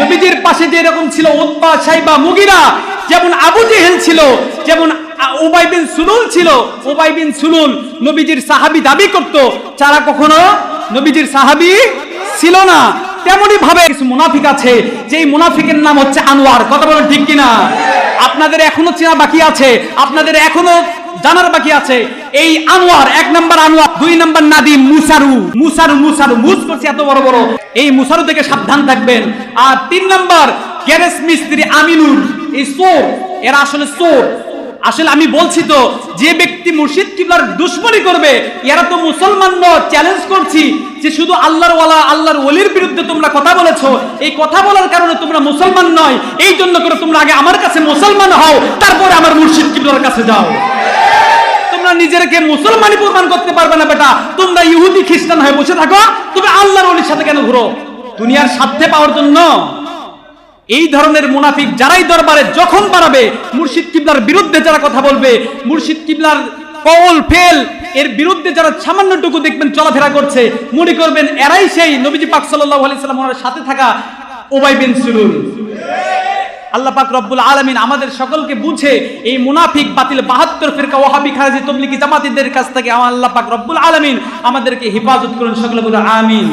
নবীজির পাশে যে এরকম ছিল উৎপা সাইবা, মুগিরা, যেমন আবু জেহেল ছিল, যেমন উবাই বিন সুলুল ছিল, উবাই বিন সুলুল নবীজির সাহাবী দাবি করত, যারা কখনো নবীজির সাহাবী ছিল না। তেমনি ভাবে কিছু মুনাফিক আছে, যেই মুনাফিকের নাম হচ্ছে আনোয়ার। কথা বলেন ঠিক কিনা? আপনাদের এখনও চেনা বাকি আছে, আপনাদের এখনও জানার বাকি আছে। এই আনোয়ার, এক নাম্বার আনোয়ার, দুই নাম্বার নাদিম, মুসারু। মুসারু মুসারু মুস করছে এত বড় বড়। এই মুসারু থেকে সাবধান থাকবেন। আর তিন নাম্বার গ্যারেজ মিস্ত্রি আমিনুর এই চোর, এরা আসলে চোর। আসলে আমি বলছি তো, যে ব্যক্তি মুর্শিদ কিবলার দুশ্মনী করবে, এরা তো মুসলমান নয় চ্যালেঞ্জ করছি যে শুধু আল্লাহর ওয়ালা, আল্লাহর ওলির বিরুদ্ধে তোমরা কথা বলেছ। এই কথা বলার কারণে তোমরা মুসলমান নয়। এই জন্য করে তোমরা আগে আমার কাছে মুসলমান হও, তারপরে আমার মুর্শিদ কিবলার কাছে যাও। নিজেকে মুসলমানই প্রমাণ করতে পারবে না বেটা। তোমরা ইহুদি, খ্রিস্টান হয়ে বসে থাকো। তুমি আল্লাহর ওলির সাথে কেন ঘুরো? দুনিয়ার স্বার্থে পাওয়ার জন্য। এই ধরনের মুনাফিক যারাই দরবারে যখন বাড়াবে, মুর্শিদ কিবলার বিরুদ্ধে যারা কথা বলবে, মুর্শিদ কিবলার কল ফেল, এর বিরুদ্ধে যারা সামান্যটুকু দেখবেন, চলাফেরা করছে, মনে করবেন এরাই সেই নবীজি পাক সাল্লাল্লাহু আলাইহি সাল্লাম ওনার সাথে থাকা ওবাই বিন সুলুল। আল্লাহ পাক রব্বুল আলমিন আমাদের সকলকে বুঝে এই মুনাফিক বাতিল বাহাত্তর ফিরকা ওহাবি খারাজি তবলিকি জামাতিদের কাছ থেকে আমার আল্লাহ পাক রব্বুল আলমিন আমাদেরকে হেফাজত করুন। সকলে বলুন, আমিন।